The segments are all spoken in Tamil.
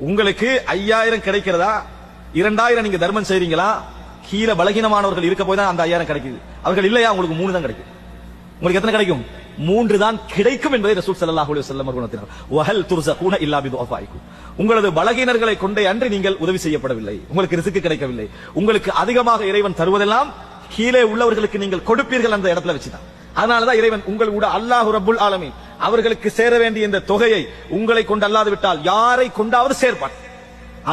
உங்களுக்கு ஐயாயிரம் கிடைக்கிறதா? இரண்டாயிரம் நீங்க தர்மம் செய்றீங்களா? கீழே பலகீனமானவர்கள் இருக்க போய் தான் அந்த ஐயாயிரம் கிடைக்குது. அவர்கள் இல்லையா? உங்களுக்கு மூணு தான் கிடைக்கும். உங்களுக்கு எத்தனை கிடைக்கும்? மூன்று தான் கிடைக்கும் என்பதை ரசூல் சல்லாஹ் அலி வல்லம் அவர்கள் வஹல் துர்ஸகூன இல்லாமி பிதுஃபாயிக்கும் உங்களது பலகீனர்களை கொண்டே அன்றி நீங்கள் உதவி செய்யப்படவில்லை. உங்களுக்கு ரிசுக்கு கிடைக்கவில்லை. உங்களுக்கு அதிகமாக இறைவன் தருவதெல்லாம் கீழே உள்ளவர்களுக்கு நீங்கள் கொடுப்பீர்கள் அந்த இடத்துல வச்சுதான். அதனாலதான் இறைவன் உங்கள் கூட அல்லாஹு ரபுல் ஆலமின். அவர்களுக்கு சேர வேண்டிய இந்த தொகையை உங்களை கொண்டு அல்லாது விட்டால் யாரை கொண்டாவது சேர்ப்பான்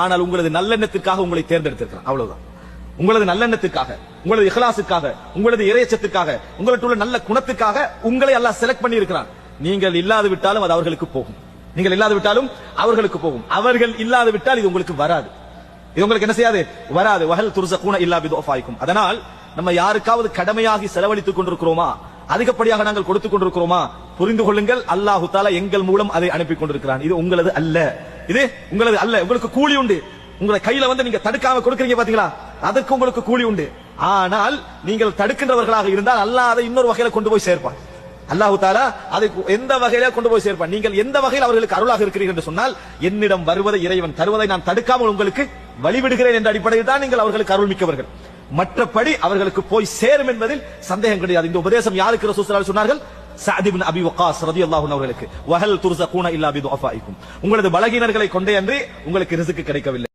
ஆனால் உங்களது நல்லெண்ணத்திற்காக உங்களை தேர்ந்தெடுத்திருக்கிறார். அவ்வளவுதான். உங்களது நல்லெண்ணத்துக்காக உங்களது இஹலாசுக்காக உங்களது இறையச்சத்துக்காக உங்களுக்கு உள்ள நல்ல குணத்துக்காக உங்களை அல்லாஹ் செலக்ட் பண்ணி இருக்கிறான் நீங்கள் இல்லாது விட்டாலும் அது அவர்களுக்கு போகும். நீங்கள் இல்லாது விட்டாலும் அவர்களுக்கு போகும். அவர்கள் இல்லாது விட்டால் இது உங்களுக்கு வராது. இது உங்களுக்கு என்ன செய்யாது? வராது. வகல் துருச இல்லா பிதுஃபாய்க்கும் அதனால் நம்ம யாருக்காவது கடமையாகி செலவழித்துக் கொண்டிருக்கிறோமா? அதிகப்படியாக நாங்கள் கொடுத்துக் கொண்டிருக்கிறோமா? புரிந்து கொள்ளுங்கள். அல்லாஹு தாலா எங்கள் மூலம் அதை அனுப்பி கொண்டிருக்கிறான். இது உங்களது அல்ல. இது உங்களது அல்ல. உங்களுக்கு கூலி உண்டு. உங்களை கையில வந்து நீங்க தடுக்காம கொடுக்கறீங்க பாத்தீங்களா? அதற்கு உங்களுக்கு கூலி உண்டு. ஆனால் நீங்கள் தடுக்கின்றவர்களாக இருந்தால் அல்லாஹ் அதை இன்னொரு வகையில கொண்டு போய் சேர்ப்பான். அல்லாஹு தாலா அதை எந்த வகையில கொண்டு போய் சேர்ப்பான்? நீங்கள் எந்த வகையில் அவர்களுக்கு அருளாக இருக்கிறீர்கள் என்று சொன்னால் என்னிடம் வருவதை இறைவன் தருவதை நான் தடுக்காமல் உங்களுக்கு வழிவிடுகிறேன் என்ற அடிப்படையில் தான் நீங்கள் அவர்களுக்கு அருள் மிக்கவர்கள் மற்றபடி அவர்களுக்கு போய் சேரும் என்பதில் சந்தேகம் கிடையாது. இந்த உபதேசம் யாருக்கு ரசூல் சொன்னார்கள் சாதிபின் அபி வக்காஸ் ரதி அன்ஹு அவர்களுக்கு. வஹல் துர்ஸகூன இல்லா பிதுஃபாயிக்கும் உங்களது பலகீனர்களை கொண்டே அன்றி உங்களுக்கு ரிசுக்கு கிடைக்கவில்லை.